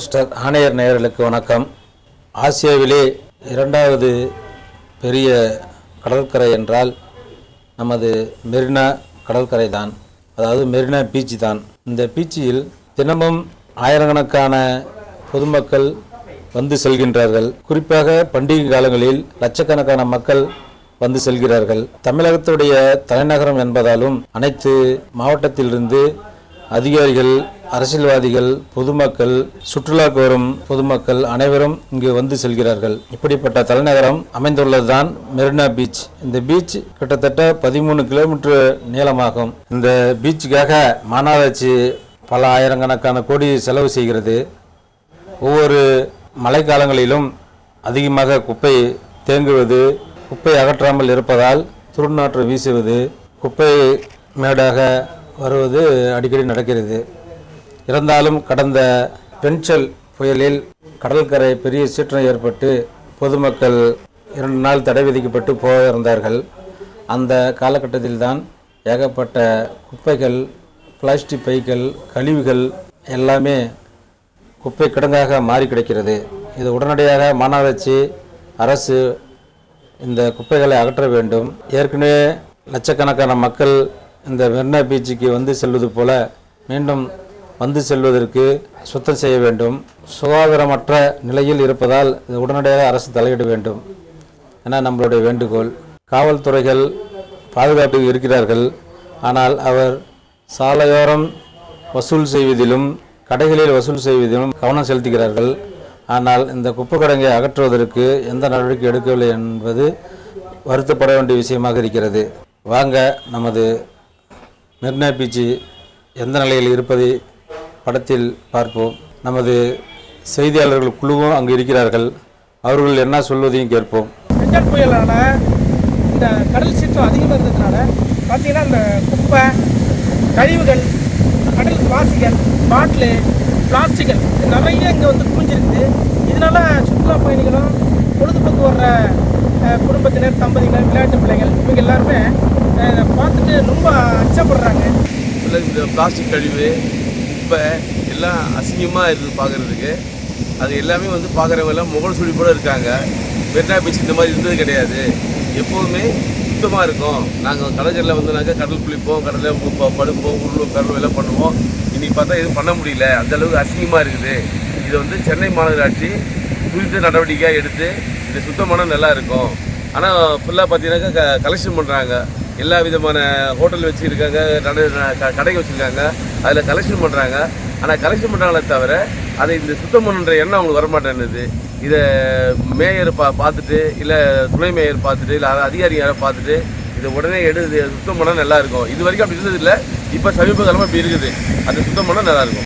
Mister ஆணையர் நேயர்களுக்கு வணக்கம். ஆசியாவிலே இரண்டாவது பெரிய கடற்கரை என்றால் நமது மெரினா கடற்கரை தான் அதாவது மெரினா பீச்சு தான். இந்த பீச்சில் தினமும் ஆயிரக்கணக்கான பொதுமக்கள் வந்து செல்கின்றார்கள். குறிப்பாக பண்டிகை காலங்களில் லட்சக்கணக்கான மக்கள் வந்து செல்கிறார்கள். தமிழகத்துடைய தலைநகரம் என்பதாலும் அனைத்து மாவட்டத்திலிருந்து அதிகாரிகள் அரசியல்வாதிகள் பொதுமக்கள் சுற்றுலாக்கு வரும் பொதுமக்கள் அனைவரும் இங்கு வந்து செல்கிறார்கள். இப்படிப்பட்ட தலைநகரம் அமைந்துள்ளதுதான் மெரினா பீச். இந்த பீச் கிட்டத்தட்ட பதிமூணு கிலோமீட்டர் நீளமாகும். இந்த பீச்சுக்காக மாநகராட்சி பல ஆயிரக்கணக்கான கோடி செலவு செய்கிறது. ஒவ்வொரு மழைக்காலங்களிலும் அதிகமாக குப்பை தேங்குவது குப்பை அகற்றாமல் இருப்பதால் துர்நாற்று வீசுவது குப்பை மேடாக வருவது அடிக்கடி நடக்கிறது. இருந்தாலும் கடந்த பென்சல் புயலில் கடற்கரை பெரிய சீற்றம் ஏற்பட்டு பொதுமக்கள் இரண்டு நாள் தடை விதிக்கப்பட்டு போயிருந்தார்கள். அந்த காலகட்டத்தில் தான் ஏகப்பட்ட குப்பைகள் பிளாஸ்டிக் பைகள் கழிவுகள் எல்லாமே குப்பை கிடங்காக மாறி கிடக்கிறது. இது உடனடியாக மாநகராட்சி அரசு இந்த குப்பைகளை அகற்ற வேண்டும். ஏற்கனவே லட்சக்கணக்கான மக்கள் இந்த மெரினா பீச்சுக்கு வந்து செல்வது போல மீண்டும் வந்து செல்வதற்கு சுத்தம் செய்ய வேண்டும். சுகாதாரமற்ற நிலையில் இருப்பதால் இது உடனடியாக அரசு தலையிட வேண்டும். என நம்மளுடைய வேண்டுகோள். காவல்துறைகள் பாதுகாப்பு இருக்கிறார்கள். ஆனால் அவர் சாலையோரம் வசூல் செய்வதிலும் கடைகளில் வசூல் செய்வதிலும் கவனம் செலுத்துகிறார்கள். ஆனால் இந்த குப்பை கிடங்கை அகற்றுவதற்கு எந்த நடவடிக்கை எடுக்கவில்லை என்பது வருத்தப்பட வேண்டிய விஷயமாக இருக்கிறது. வாங்க நமது மெரினா பீச்சு எந்த நிலையில் இருப்பதை படத்தில் பார்ப்போம். நமது செய்தியாளர்கள் குழுவும் அங்கு இருக்கிறார்கள். அவர்கள் என்ன சொல்வதையும் கேட்போம். பெஞ்சல் புயலால் இந்த கடல் சீற்றம் அதிகமாக இருந்ததுனால பார்த்தீங்கன்னா இந்த குப்பை கழிவுகள் கடல் பாசிகள் பாட்டிலு பிளாஸ்டிக்கள் இது நிறைய இங்கே வந்து குமிஞ்சிருக்குது இதனால சுற்றுலா பயணிகளும் பொழுதுபோக்கு வர்ற குடும்பத்தினர் தம்பதியினர் விளையாட்டு பிள்ளைகள் இவங்க எல்லாருமே பார்த்துட்டு ரொம்ப அச்சப்படுறாங்க. இந்த பிளாஸ்டிக் கழிவு குப்பை எல்லாம் அசிங்கமாக இருக்குது பார்க்குறதுக்கு அது எல்லாமே வந்து பார்க்குறவங்க எல்லாம் முகல் சுழிப்போட இருக்காங்க. மெரினா பீச் இந்த மாதிரி இருந்தது கிடையாது. எப்போதுமே சுத்தமாக இருக்கும். நாங்கள் கடற்கரையில் நாங்கள் கடல் குளிப்போம் கடலில் படுப்போம் உருளும் கடலும் எல்லாம் பண்ணுவோம். இன்றைக்கி பார்த்தா எதுவும் பண்ண முடியல. அந்தளவுக்கு அசிங்கமாக இருக்குது. இதை வந்து சென்னை மாநகராட்சி குறித்த நடவடிக்கையாக எடுத்து இது சுத்தமான நல்லா இருக்கும். ஆனால் ஃபுல்லாக பார்த்தீங்கன்னாக்கா க கலெக்ஷன் பண்ணுறாங்க எல்லா விதமான ஹோட்டல் வச்சுருக்காங்க கடை க- கடைகள் வச்சுருக்காங்க அதில் கலெக்ஷன் பண்ணுறாங்க ஆனால் கலெக்ஷன் பண்ணுறாங்களே தவிர அதை இந்த சுத்தம் பண்ணுற எண்ணம் அவங்களுக்கு வரமாட்டேன்னுது இதை மேயர் பா பார்த்துட்டு இல்லை துணை மேயர் பார்த்துட்டு இல்லை அதிகாரி யாரை பார்த்துட்டு இதை உடனே எடுத்து சுத்தம் பண்ணால் நல்லாயிருக்கும் இது வரைக்கும் அப்படி இருந்ததில்லை. இப்போ சமீப காலமாக இப்படி இருக்குது. அது சுத்தம் பண்ணால் நல்லாயிருக்கும்